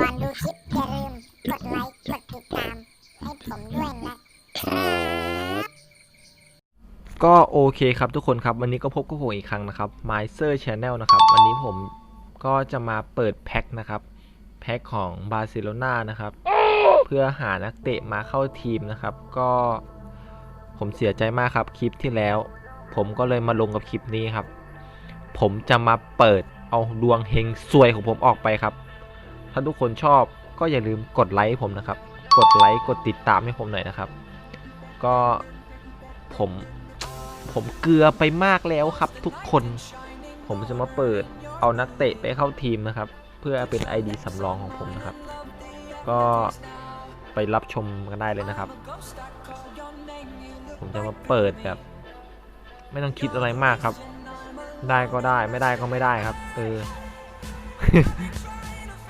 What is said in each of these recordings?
ก่อนดูคลิปอย่าลืมกดไลค์กดติดตาม ให้ผมด้วยนะครับ ก็โอเคครับทุกคนครับ วันนี้ก็พบกับผมอีกครั้งนะครับ m y s e r Channel นะครับ วันนี้ผมก็จะมาเปิดแพ็คนะครับ แพ็คของบาร์เซโลนานะครับ เพื่อหานักเตะมาเข้าทีมนะครับ ก็ผมเสียใจมากครับคลิปที่แล้ว ผมก็เลยมาลงกับคลิปนี้ครับ ผมจะมาเปิดเอาดวงเฮงซวยของผมออกไปครับ ถ้าทุกคนชอบก็อย่าลืมกดไลค์ผมนะครับ กดไลค์กดติดตามให้ผมหน่อยนะครับ ก็ผมผมเกลือไปมากแล้วครับทุกคน ผมจะมาเปิดเอานักเตะไปเข้าทีมนะครับ เพื่อเป็น ID สำรองของผมนะครับ ก็ไปรับชมกันได้เลยนะครับ ผมจะมาเปิดแบบ ไม่ต้องคิดอะไรมากครับ ได้ก็ได้ไม่ได้ก็ไม่ได้ครับ เออ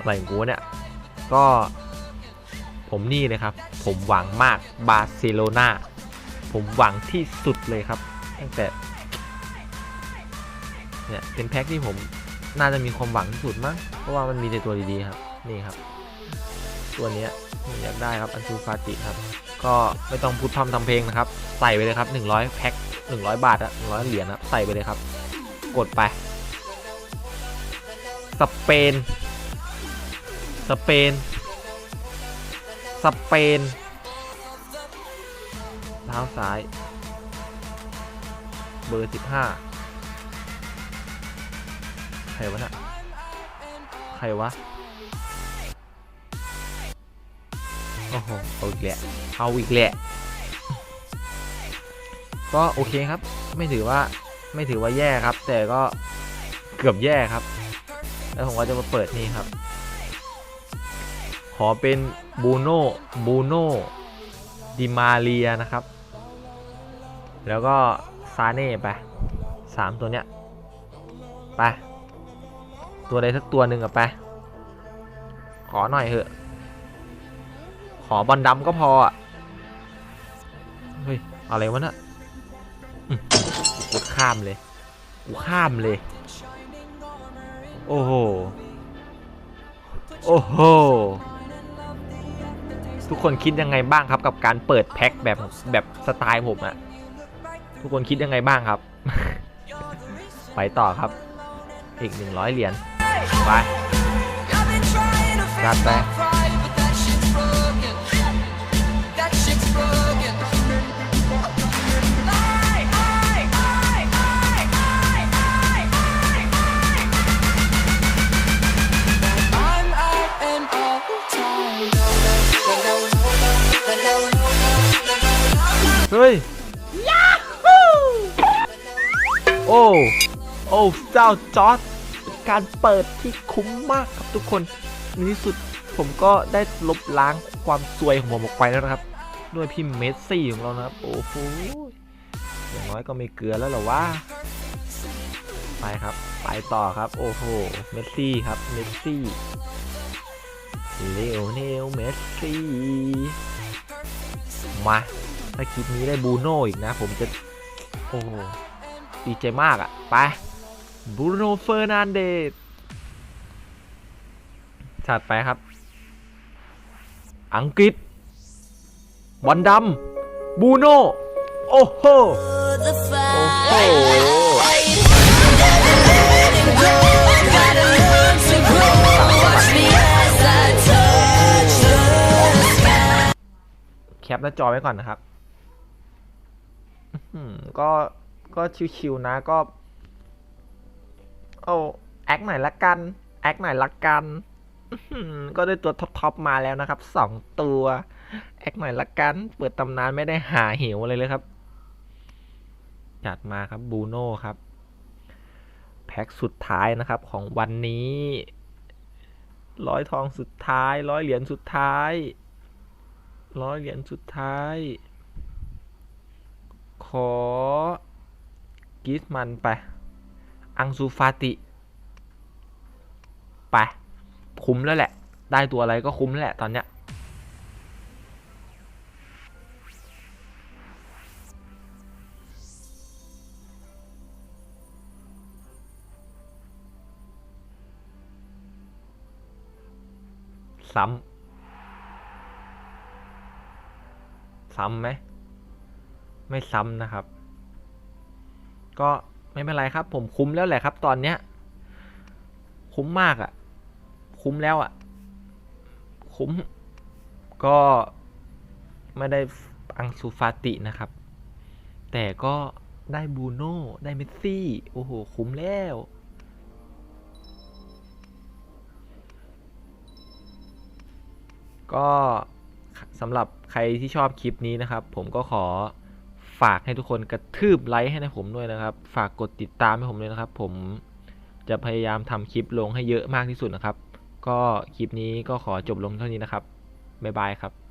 อะไรของกูเนี่ย ก็ผมนี่เลยครับ ผมหวังมากบาร์เซโลนาผมหวังที่สุดเลยครับ ตั้งแต่เนี่ยเป็นแพ็คที่ผมน่าจะมีความหวังที่สุดมั้งเพราะว่ามันมีแต่ตัวดีๆครับ นี่ครับ ตัวเนี้ยผมอยากได้ครับอันซูฟาติครับ ก็ไม่ต้องพูดพร่ำทำเพลงนะครับ ใส่ไปเลยครับ 100 แพ็ค 100 บาทอะ100 เหรียญนะใส่ไปเลยครับ กดไป สเปน สเปน สเปน เท้าซ้าย เบอร์สิบห้าใครวะน่ะ ใครวะ โอ้โห เอาอีกแหละ เอาอีกแหละ ก็โอเคครับ ไม่ถือว่า ไม่ถือว่าแย่ครับ แต่ก็เกือบแย่ครับ แล้วผมก็จะมาเปิดนี่ครับ ขอเป็นบูโน่บูโน่ดิมาเรียนะครับ แล้วก็ซาเน่ไปสามตัวเนี้ยไป ตัวใดสักตัวหนึ่งอะไป ขอหน่อยเถอะ ขอบอลดำก็พออะเฮ้ย อะไรวะน่ะอืมกูข้ามเลย กูข้ามเลย โอ้โห โอ้โห ทุกคนคิดยังไงบ้างครับ กับการเปิดแพ็คแบบแบบสไตล์ผมอะทุกคนคิดยังไงบ้างครับ ไปต่อครับ อีก 100 เหรียญไปจัดไป เฮ้ยโอ้ โอ้ เจ้าจอร์ดการเปิดที่คุ้มมากครับทุกคน ในที่สุดผมก็ได้ลบล้างความซวยของผมออกไปแล้วนะครับ ด้วยพี่เมสซี่ของเรานะครับ โอ้โห อย่างน้อยก็ไม่เกลือแล้วเหรอวะ ไปครับ ไปต่อครับ โอ้โห เมสซี่ครับ เมสซี่ เลโอเนล เมสซี่ มา ถ้าคลิปนี้ได้บูโน่อีกนะ ผมจะ โอ้ดีใจมากอะไปบูโน่เฟอร์นันเดสจัดไปครับ อังกฤษบอลดำบูโน่โอ้โห โอ้โหแคปหน้าจอไว้ก่อนนะครับ ก็ก็ชิวๆนะ ก็โอ้แอคหน่อยละกัน แอคหน่อยละกันก็ได้ตัวท็อปๆมาแล้วนะครับสองตัว แอคหน่อยละกัน เปิดตำนานไม่ได้หาเหวอะไรเลยครับ จัดมาครับบูโน่ครับ แพ็คสุดท้ายนะครับ ของวันนี้ ร้อยทองสุดท้าย ร้อยเหรียญสุดท้าย ร้อยเหรียญสุดท้าย ขอกิสมันไป อังซูฟาติ ไป คุ้มแล้วแหละ ได้ตัวอะไรก็คุ้มแล้วแหละตอนเนี้ยซ้ำ ซ้ำไหม ไม่ซ้ำนะครับ ก็ไม่เป็นไรครับ ผมคุ้มแล้วแหละครับ ตอนเนี้ย คุ้มมากอะ่ะ คุ้มแล้วอะ่ะ คุ้ม ก็ไม่ได้อังซูฟาตินะครับ แต่ก็ได้บูโน่ได้เมสซี่ โอ้โห คุ้มแล้วก็สำหรับใครที่ชอบคลิปนี้นะครับ ผมก็ขอ ฝากให้ทุกคนกระทืบไลค์ให้นะผมด้วยนะครับ ฝากกดติดตามให้ผมด้วยนะครับ ผมจะพยายามทำคลิปลงให้เยอะมากที่สุดนะครับ ก็คลิปนี้ก็ขอจบลงเท่านี้นะครับบ๊ายบายครับ